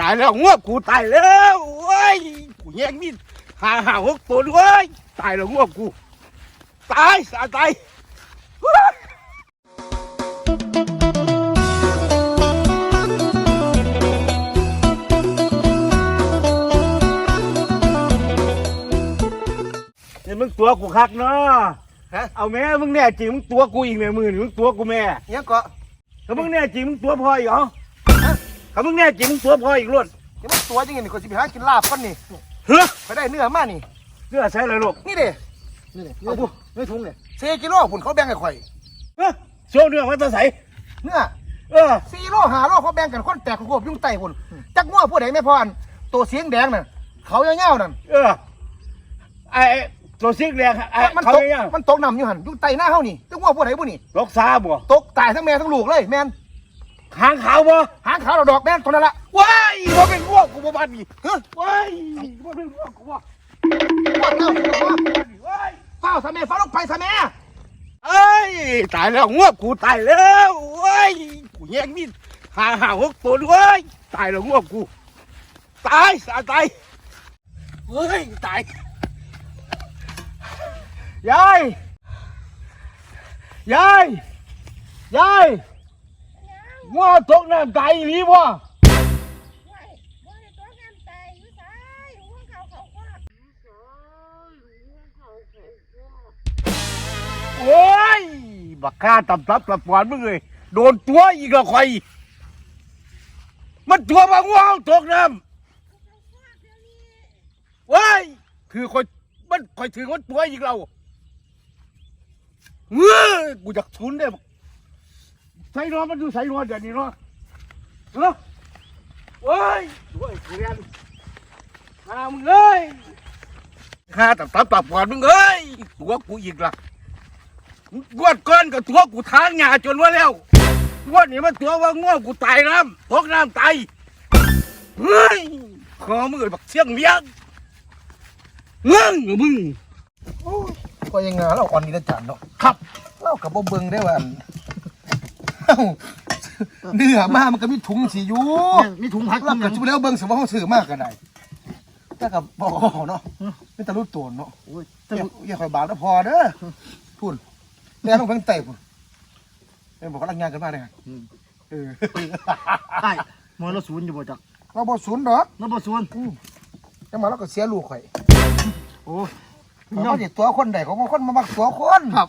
ตายแล้วงวกกูตายแล้วโอ้ยกูแย่งมีดหาหาหกตัวด้วยตายแล้วงวกกู ตายตายตายเฮ้ยนี่มึงตัวกูคักเนาะฮะเอาแม่มึงแน่จริงมึงตัวกูอีกแม่มือนี่มึงตัวกูแม่ ยังก็ถ้ามึงแน่จริงมึงตัวพ่ออีกเหรอ ถ้ามึงแน่จริงมึงตัวพ่ออีกล้วนยังมันตัวยังไงนี่คนสิไปหากินลาบกันนี่เฮ้ยไปได้เนื้อมานี่ เสื้อใส่เลยลูกนี่เด้นี่นี่เอาเอาบุบุไม่ถุงเลยเซกิโลพุ่นเขาแบ่งให้ข่อย เฮ้ยโซ่เนื้อมันจะใส่เนื้อเออสี่โลห้าโลเขาแบ่งกันคนแตกของพวกยุ่งไตพุ่นจักง้อผู้ใดไม่พออันตัวเสียงแดงนั่นเขาเงี้ยวๆนั่นเออไอ้ไอ้ตัวซิกแดงไอ้มันเขาตกเนี่ยมันตกน้ำอยู่หันยุ่งไตหน้าเฮานี่จักง้อผู้ใดผู้นี่ลกซาบ่ตกตายทั้งแม่ทั้งลูกเลยแม่น หางขาวบ่หางขาวเราดอกแม่นคนนั้นละว้ายบ่เป็นพวกกูบ่บ้านนี่เฮ้ยว้ายบ่เป็นพวกกูบ่ปวดเล่าสิบอกว่าว้ายเฝ้าซะแม่เฝ้าลงไปซะแม่เอ้ยตายแล้วงวกกูตายแล้วว้ายกูแย่งมีดหาหาหกตัวด้วยตายแล้วงวกกูตายตายตายเฮ้ยตายยายยายยาย งัวตกน้ำตายอีหลีบ่ว้ายว้ตัวงามตายอยู่หัวเขาเข้าซ้ายหัวเขาเขาคว้าโอ้ยบักข้าตับตับตับหวานมึงเลยโดนตัวอีกแล้วคอยมันตัวบางงัวเอาตกน้ำว้ายคือคอยมันคอยถือมันตัวอีกแล้วเฮ้ยกูอยากชุนได้บัก ใส่นอมันดูใส่นอเดี๋ยวนี้เนาะเนาะโอ้ยด้วยกูเรียนข้ามึงเอ้ยข้าตับตับตับหวานมึงเอ้ยตัวกูอีกละงวดก้อนกับตัวกูทางหยาจนว่าแล้วงวดนี้มันตัวว่าง่วกูตายน้ำตกน้ำตายเฮ้ยขอมือบักเสียงเวียงเงื่งมึงก็ยังงาเราอ่อนนี่นะจันเนาะครับเล่ากับบ่เบิ่งได้ว่า อันเอ้าเนื้อมามันก็มีถุงสีอยู่เนี่ยมีถุงพักเราถุงหก็ยังจุแล้วเบิ่งสิว่าเขาซื้อมากกันได้แต่กับบ่เนาะไม่ตะลุตัวเนาะโอ้ยอจะย่าอย่าคอยบาดแล้วพอเด้อพูดแม่ต้องเพิ่งเตะพูดแม่บอกว่ารักงานกันมาเลยเออใต้มอเราศูนย์อยู่บ่จักเราบ่ศูนย์ดอกเราบ่ศูนย์จังมาเราก็เสียลูกข่อยโอ้ยเขาสิตัวคนใดของคนมามักตัวคนครับ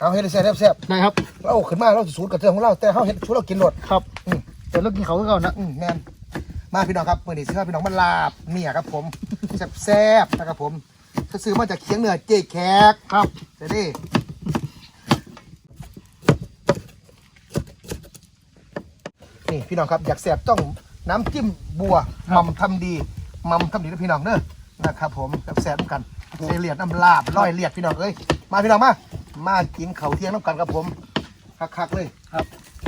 เอาเฮ็ดให้แซ่บแซ่บได้ครับๆเราขึ้นมาเราสิสูตรกับเรื่องของเราแต่เฮาเฮ็ดสูตรเรากินรสครับอืมแต่เรากินเขาคือเก่านะอืมแม่นมาพี่น้องครับมื่อนี้ซื้อพี่น้องมาลาบเมียครับผม แซ่บๆนะครับผมถ้าซื้อมาจากเคียงเหนือเจ๊แขกครับเดี๋ยวดินี่พี่น้องครับอยากแซ่บต้องน้ำจิ้มบัวมัมทำดีมัมทำดีนะพี่น้องเด้อนะครับผมแซ่บๆกันใส่เลียดน้ำลาบร้อยเลียดพี่น้องเอ้ยมาพี่น้องมา มากินข้าวเที่ยงน้ำกันครับผมคักๆเลยครับ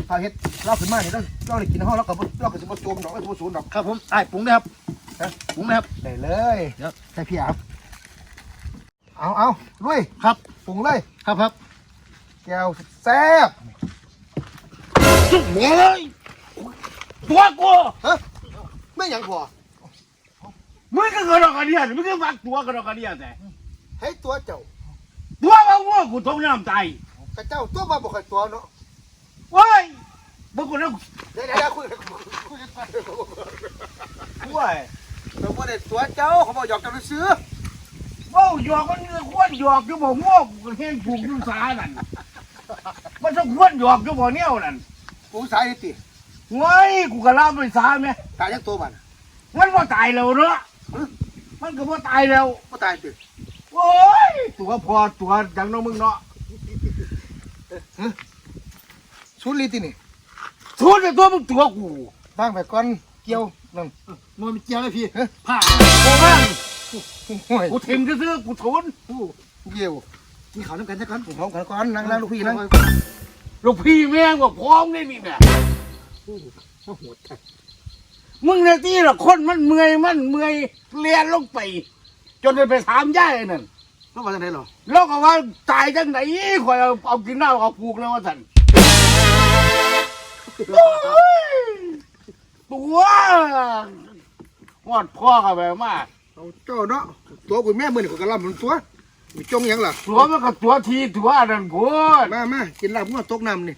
พาเฮ็ดเล่าขึ้นมาเนี่ยเราเราได้กินในห้องเราก็บ่เราก็สิบ่จมดอกไม่บ่สูญดอก ครับผมไอ้ปรุงเลยครับฮะ ปรุงเลยครับ ได้เลยเดี๋ยวใส่พี่อาบเอาเอาลุยครับปรุงเลยครับครับแก้วแซ่บสุดเลยตัวกูฮะไม่หยังพอมึงก็กระดอกกระเดียนมึงก็มักตัวกระดอกกระเดียนแต่ให้ตัวเจ้าตั วบางงัวกูตกน้ำตายกระเจ้าตัวมาบ่ค่อยตัวเนาะว้ายบอกกูนะเดี๋ยวเดี๋ยวคุยกันคุยกันว้ายเราบ่ได้ตัวเจ้าเขาบอกหยอกกันซื้อโอ้หยอกมันควรหยอกอยู่บ่ง่วงกูเห็นผูกอยู่สานั่นมันต้องควรหยอกอยู่บ่เนี่ยนั่นกูสายติไว้กูก็ลาไปสาแม่ตายยังตัวมันมันว่าตายแล้วเนาะมันก็ว่าตายแล้วบ่ตายติ โอ้ยตัวพอตัวจังเน้องมึงเนาะสูนลีตินี่ชวนไปตัวมึงตัวกูตั้งไปก่อนเกี่ยวนั่นมันมีเจียวเลยพี่เฮ้ยผ้าโอ้บ้างห่วยกูทิ้งก็ซื้อๆกูทนเกี่ยวมีเขาน้ำกันสักกันพร้อมกันก่อนนั่งนั่งลูกพี่นั่งลูกพี่แม่งบอกพร้อมได้นี่แม่มึงในที่ละคนมันเมื่อยมันเมื่อยเลียนลงไป จนไปสามย่ายนั่นน้อว่าจะได๋หรอแล้วก็ว่าตายจังไหนข่อยเอาเอากินเหล้าเอาผูกแล้วว่าซั่นโอ้ยตัวหอดพ่อกันไปมากเอาเจ้าเนาะตัวกูแม่มือนี่กูกะลำมันตัวมีจงหยังล่ะตัวมันก็ตัวทีตัวนั่นพูดมามากินหลาบงัวตกน้ำนี่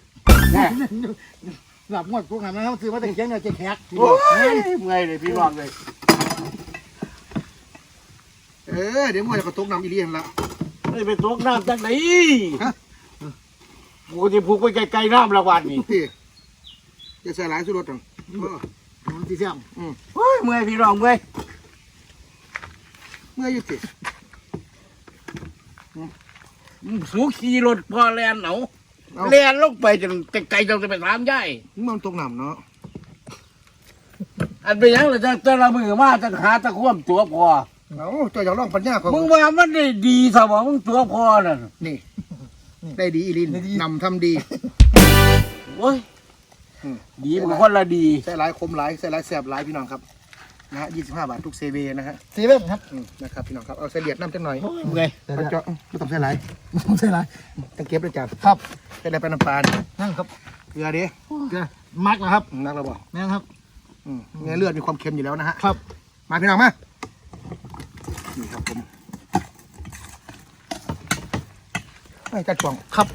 หลับงวดพวกนั้นมันซื้อมาแต่เชียงเนี่ยเจ๊แขกโอ้ยเเลยพี่น้องเลย ออเดี๋ยวงัวจะกระตกน้ำอีเลียนละไม่ไปตกน้ำจากไหนฮะกูจะผูกไปไกลๆน้ำละวันนี่พี่จะใส่หลายสุดรถจังเออมันที่เสี่ยมโอ้ยเมื่อยพี่น้องเมื่อยเมื่ออยุติสูขี่รถพอแลนเอาเอาแลนลงไปจนไกลๆจนจะไปถามยายมันตกน้ำเนาะอันเป็นหยังล่ะจะจะละมือมาจะหาตะคว่ำตัวพอ เอาเจ้าอยากลองปัญญาของมึงว่ามันได้ดีสมองมึงตัวพอน่ะนี่ ได้ดีอีลินนำทำดี โอ้ยอืม ดีมันคนละดี ใส่หลายคมหลายใส่หลายแสบหลายพี่น้องครับนะฮะยี่สิบห้าบาททุกเซเวนะฮะเซเว่นครับอืมนะครับพี่น้องครับเอาใส่เหลียดน้ำจังหน่อยเมื่อยเอาเจาะไม่ต้องใส่หลายผมใส่ไรต้องเก็บด้วยจ้ะครับใส่ได้ไปน้ำปลาเนี่ยนั่งครับเกลือดิเกลือมักนะครับอืมนักเราบอกแม่นครับอืมเนื้อเลือดมีความเค็มอยู่แล้วนะฮะครับ มาพี่น้องมา นี่ครับผมไอ้จัดช่วงครับ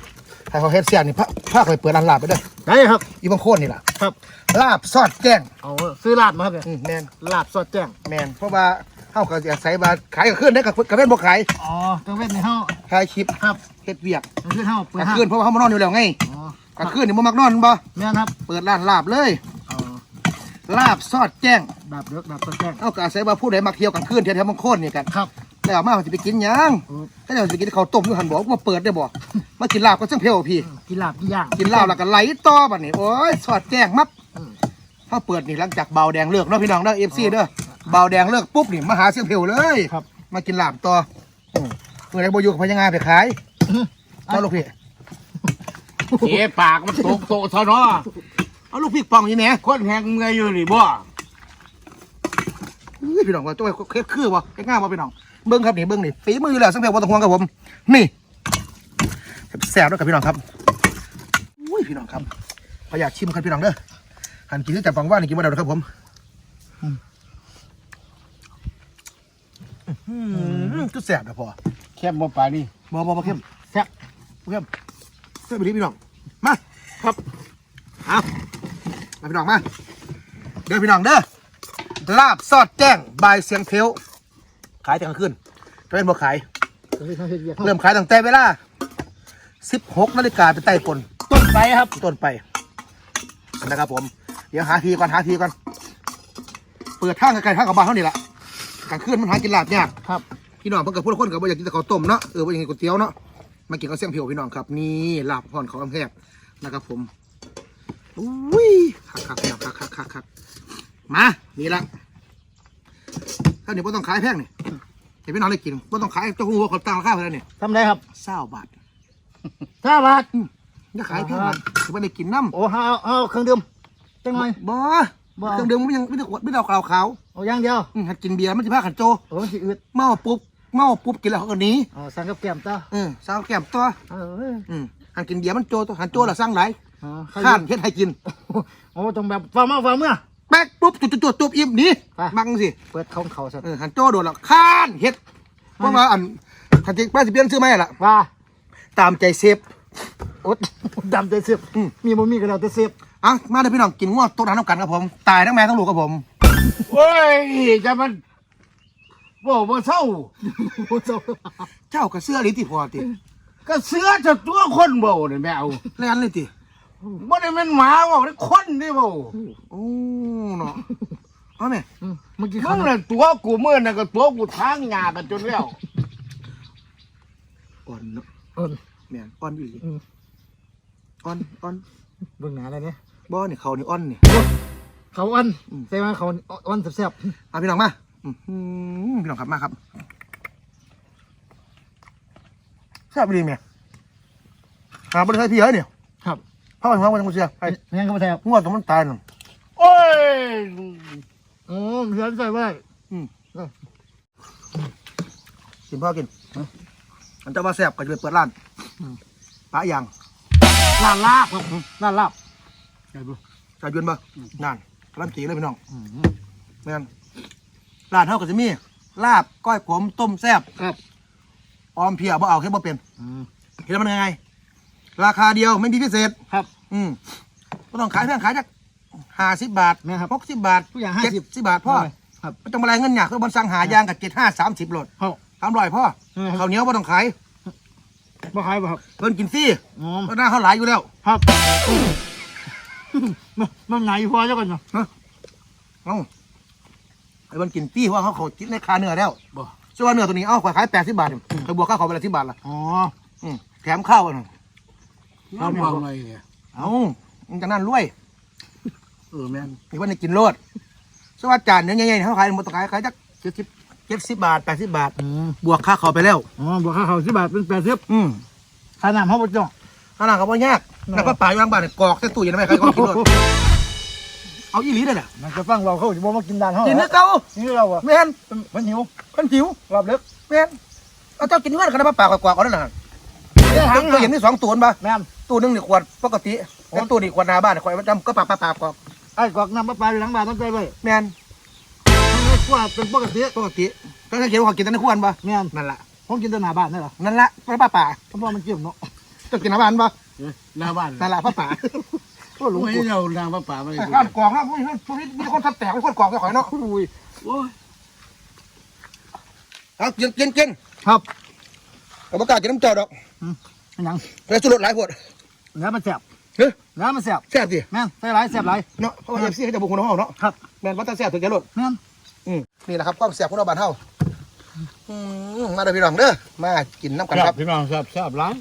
ให้เขาเฮ็ดเสียงนี่พระพระเคยเปิดร้านลาบไปเด้อได้ครับ อีบางโคนนี่แหละครับ ลาบซอดแจ้งเอาซื้อลาบมาครับเนี่ยอืมแมนลาบสดแจ้งแมนเพราะว่าเฮาก็จะใส่บาขายกับขึ้นได้กับกับเว้นบ่ขายอ๋อกังเว้นในห้องขายคลิปครับเฮ็ดเวียกกังเว้นห้องเปิดกลางห้างคืนเพราะว่าเฮามานอนอยู่แล้วไงอ๋อกลางคืนนี่บ่มักนอนบ่แม่นครับ เปิดร้านลาบเลยอ๋อ ลาบซอดแจ้งดาบเลือกดาบสดแจ้งเอาก็อาศัยว่าผู้ใดมักเที่ยวกลางคืนเที่ยวแถวบางโคนนี่กันครับ แล้วเอามาเขาสิไปกินหยังอืมถ้าจะไปกินข้าวต้มอยู่หันบอกมาเปิดได้บ่มากินลาบก็ซึ่งเพลวพี่ กินลาบกี่อย่าง กินเหล้าแล้วก็ไหลต่อบัดนี้โอ้ยสอดแจ้งมับอืม ถ้าเปิดนี่หลังจากเบาแดงเลิกเนาะพี่น้องเด้อเอฟซีเด้อเบาแดงเลิกปุ๊บนี่มาหาเสียงเพลวเลย ครับ มากินลาบต่ออืมเมื่อไรโบอยูกับพญางาไปขายเอาลูกพี่เสียปากมันตกโตเท่าเนาะ เอาลูกพี่ปองนี่แหน่คนแหงเมื่อยอยู่นี่บ่เฮ้ยพี่น้องว่าตัวเคสคือวะเคสง่ามวะพี่น้องเบิ้งครับนี่เบิ้งนี่ฝีมืออยู่แล้วเสียงเพลวบ่ต้องห่วงกับผม นี่แซ่บๆด้วยกับพี่น้องครับอุ้ยพี่น้องครับขออยากชิมครับพี่น้องเด้อหันกินที่จับฟังว่านี่กินมาแล้วนะครับผมอืมก็แซ่บนะพอแค่บ่ปานนี่บอบอบอเข้มแซ่บบ่เข้มเส้นไปที่พี่น้องมาครับเอา มาพี่น้องมา เด้อพี่น้องเด้อ ลาบซอดแจ้งบายเสียงเพลวขายแต่กลางคืนจะเป็นบ่ขายกังเว้นห้องเฮ็ดเวียกเริ่มขายตั้งแต่เวลา 16นาฬิกาเป็นใต้ปนต้นไปครับ ต้นไป นะครับผม เดี๋ยวหาทีก่อนหาทีก่อน เปิดทางไกลๆทางกับบ้านเท่านี้แหละกลางคืนมันหากินลาบยากครับ พี่น้องเพิ่นกับพวกคนกับบ่อยากกินแต่ข้าวต้มเนาะ เออบ่อยากกินก๋วยเตี๋ยวเนาะ มากินข้าวเสี่ยงเพียวพี่น้องครับ นี่ลาบพรเขาวอำแพกนะครับผม อุ้ยคักคักพี่น้องคักคักคักคักมานี่ละถ้าเดี๋ยวบ่ต้องขายแพงนี่เห็นพี่น้องได้กินบ่ต้องขายเจ้าหูว่าเขาตั้งราคาเท่าไหร่นี่ทำไรครับเศร้าบาทห้าบาทอย่าขายแพงมันจะไม่ได้กินน้ำโอ้เอาเอาเครื่องดื่มจังหน่อยบ่บ่เครื่องดื่มมันยังไม่ได้ขวดไม่ได้เอาขาวขาวเอาอย่างเดียวๆอืมหัดกินเบียร์มันจะพาขันโจโอ้มันสิอืดเมาปุ๊บเมาปุ๊บกินแล้วเขาก็หนีอ๋อสั่งกับแก้มต่อเออสาวแก้มตัวเอออืมหันกินเบียร์มันโจตัวหันโจละสร้างไร อ๋อใครข้านเฮ็ดให้กิน โอ้ต้องแบบฟ้ามาฟ้าเมื่อ แป๊กปุ๊บจุดจุดจุดจุดอิ่มหนีไป มังสิเปิดเขาเขาสัตว์เออหันโจโดนละข้านเฮ็ดเพราะว่าอันขันจิป้าสิเปลี่ยนซื้อไหมล่ะว่าตามใจเซฟ อดดำใจเสียบอืม มีบ่มีก็แล้วแต่เสียบอะมาเลยพี่น้องกินงวดโต๊ะนั้นน้ำกันครับผม ตายทั้งแม่ทั้งลูกครับผม โอ้ยจะมันบ่บ่เศร้า โอ้เจ้าเจ้ากับเสื้อลิติพอติก็เสือจะตัวคนเบาเนี่ยแมว แล่นเลยติ บ่ได้แม่นหมาเว่าได้คนได้เบาโอ้เนาะเอาแม่อืมเมื่อกี้มึเขางน่ะตัวกูเมื่อน่ะก็ตัวกูทางหญ้ากันจนแล้วอ่อนเนาะเอิ้นแม่นอ่อนอยู่อืมอ่อนอ่อนเบิ่งหน้าอะไรเนี่ยบ่นี่เขานี่อ่อนนี่ เขาอันอืม ใช่ไหมเขาอันแซ่บเอาพี่น้องมาอื้อหือพี่น้องครับมาครับแซ่บไปดีแม่หาบริษัทพี่เฮ้ยเนี่ย ๆครับพ่อไปหัวมันกูเสียไอ้แม่งก็บ่แซ่บงวดตรงมันตายน่ะโอ้ยโอ้เสียใจไว้กินพ่อกินอันเจะว่าแซ่บก็จะไปเปิดร้านปะยางลาบลาบครับลาบลาบใช่บ่จ่ายเงินบ่นั่นกำลังจีเลยพี่น้องอืมแม่นร้านเฮาก็จะมีลาบก้อยขมต้มแซ่บครับออมเพียบ่เอาแค่บ่เป็นอืมเห็นแล้วมันยังไง ราคาเดียวไม่มีพิเศษ ครับ อืมก็ต้องขายเพียงขายจากห้าสิบบาทนะครับหกสิบบาททุกอย่างเจ็ด50สิบบาทพ่อครับไม่ต้องมาอะไรเงินหยากก็บนสั่งหายางกับเจ็ดห้าสามสิบโหลดเขาทำร่อยพ่อเออครับ ข้าวเหนียวบ่ต้องขายบ่ขายบ่ครับเพิ่นกินฟรีอ๋อเพราะหน้าเขาหลายอยู่แล้วครับมันมันไหนพอเจ้ากันเนาะเอ้าไอ้เพิ่นกินฟรีเพราะว่าเขาเขาคิดในค่าเนื้อแล้วบ่ส่วนเนื้อตัวนี้เอ้าขายแปดสิบบาทเคยบวกค่าเขาไปละสิบบาทละอ๋ออืมแถมข้าวอะ น้ำวางไว้เนี่ยเอ้ามันจากนั้นรวยเออแม่นนี่ว่าในกินโลดสวัสดจานเนื้อใหญ่ๆเขาขายหมดต้องขายขายจักเจ็ดสิบเจ็ดสิบบาทแปดสิบบาท อืมบวกค่าเขาไปแล้ว อ๋อบวกค่าเขาสิบบาทเป็นแปดสิบอืมค่าน้ำเขาบ่จ้องขนาดเขาบ่ยากแล้วก็ป่าอยู่บางบ้านเนี่ยกรอกใส่ตู้เย็นไว้ใครก็กินโลดเอาอีหลีได้แหละมันจะฟังเราเขาจะบอกมากินดานเขากินเหรเนื้ออเก่านี่เราอะแม่นมันหิวมันผิวรอบเล็กแม่นเอาเจ้ากินเนื้อกันนะป่ากว่าๆเอาได้หละ ได้หางตู้เย็นนี่สองตัวป่ะแม่นตู้หนึงนี่ขวดปกติแล้วตู้นี่ขวดหน้าบ้านคอยมันจำก็ปากปากปากกอกไอ้กอกน้ำปลาปลาอยู่หลังบ้านต้องใจไว้แม่นมันไม่กว่าเป็นปกติปกติก็ถ้าเขียนว่าเขากินแต่ในขวดป่ะแม่นนั่นแหละผมกินแต่หน้าบ้านนี่เหรอนั่นละป้าป่าป่าเพราะว่ามันเกี่ยมเนาะเจ้ากินหน้าบ้านป่ะหน้าบ้านนั่นแหละป้าป่าก็หลงไม่กลัวเอานางป้าป่าไม่ข้ามกล่องนะพวกนี้พวกนี้มีคนทับแตกมีคนกล่องไปข่อยเนาะอุ้ยโอ้ยเอากินกินกินครับ กับประกล้าศกินน้ำเจ้าดอกอันยังแล้วสุดหลายขวดเนื้อมันแซ่บเฮ้ยเนื้อมันแซ่บแซ่บสิแม่นใส่หลายแซ่บหลาย เนาะเพราะว่าเอฟซีเขาจะบุกคนห้องเนาะครับ แม่นว่าถ้าแซ่บถึงจะลดแม่นอืมนี่แหละครับความแซ่บของเราบ้านเฮาอืมมาเด้อพี่น้องเด้อมากินน้ำกันคครัรับบพี่น้องครับทราบร้าน